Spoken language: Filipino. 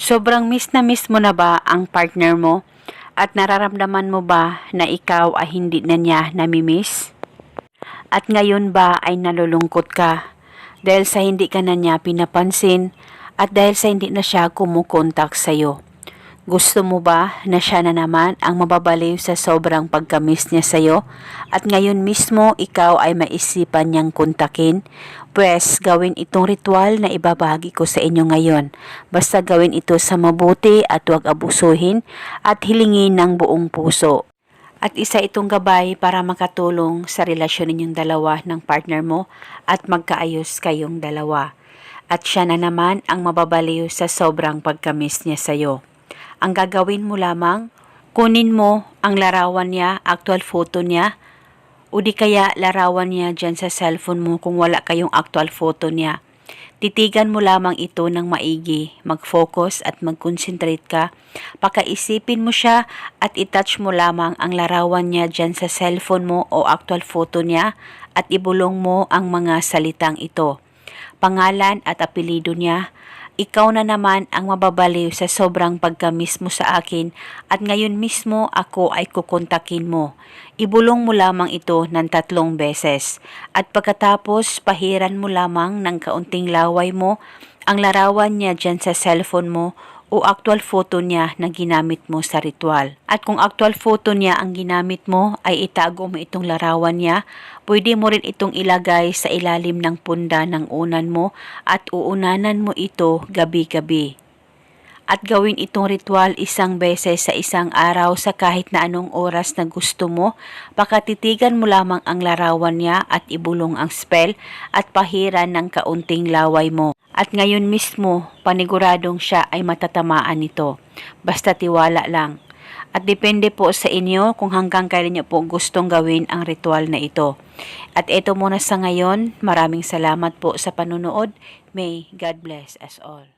Sobrang miss na miss mo na ba ang partner mo? At nararamdaman mo ba na ikaw ay hindi na niya namimiss? At ngayon ba ay nalulungkot ka dahil sa hindi ka na niya pinapansin at dahil sa hindi na siya kumukontak sa'yo? Gusto mo ba na siya na naman ang mababaliw sa sobrang pagkamiss niya sa'yo at ngayon mismo ikaw ay maisipan niyang kontakin? Pwes, gawin itong ritual na ibabahagi ko sa inyo ngayon. Basta gawin ito sa mabuti at huwag abusuhin at hilingin ng buong puso. At isa itong gabay para makatulong sa relasyon ninyong dalawa ng partner mo at magkaayos kayong dalawa. At siya na naman ang mababaliw sa sobrang pagkamiss niya sa'yo. Ang gagawin mo lamang, kunin mo ang larawan niya, actual photo niya, o di kaya larawan niya dyan sa cellphone mo kung wala kayong actual photo niya. Titigan mo lamang ito ng maigi, mag-focus at mag-concentrate ka. Pakaisipin mo siya at itouch mo lamang ang larawan niya dyan sa cellphone mo o actual photo niya at ibulong mo ang mga salitang ito. Pangalan at apelido niya, ikaw na naman ang mababaliw sa sobrang pagkamiss mo sa akin at ngayon mismo ako ay kukontakin mo. Ibulong mo lamang ito ng tatlong beses at pagkatapos pahiran mo lamang ng kaunting laway mo ang larawan niya dyan sa cellphone mo o actual photo niya na ginamit mo sa ritual. At kung actual photo niya ang ginamit mo ay itago mo itong larawan niya, pwede mo rin itong ilagay sa ilalim ng punda ng unan mo at uunanan mo ito gabi-gabi. At gawin itong ritual isang beses sa isang araw sa kahit na anong oras na gusto mo, pakatitigan mo lamang ang larawan niya at ibulong ang spell at pahiran ng kaunting laway mo. At ngayon mismo, paniguradong siya ay matatamaan nito. Basta tiwala lang. At depende po sa inyo kung hanggang kailan niyo po gustong gawin ang ritual na ito. At ito muna sa ngayon, maraming salamat po sa panunood. May God bless us all.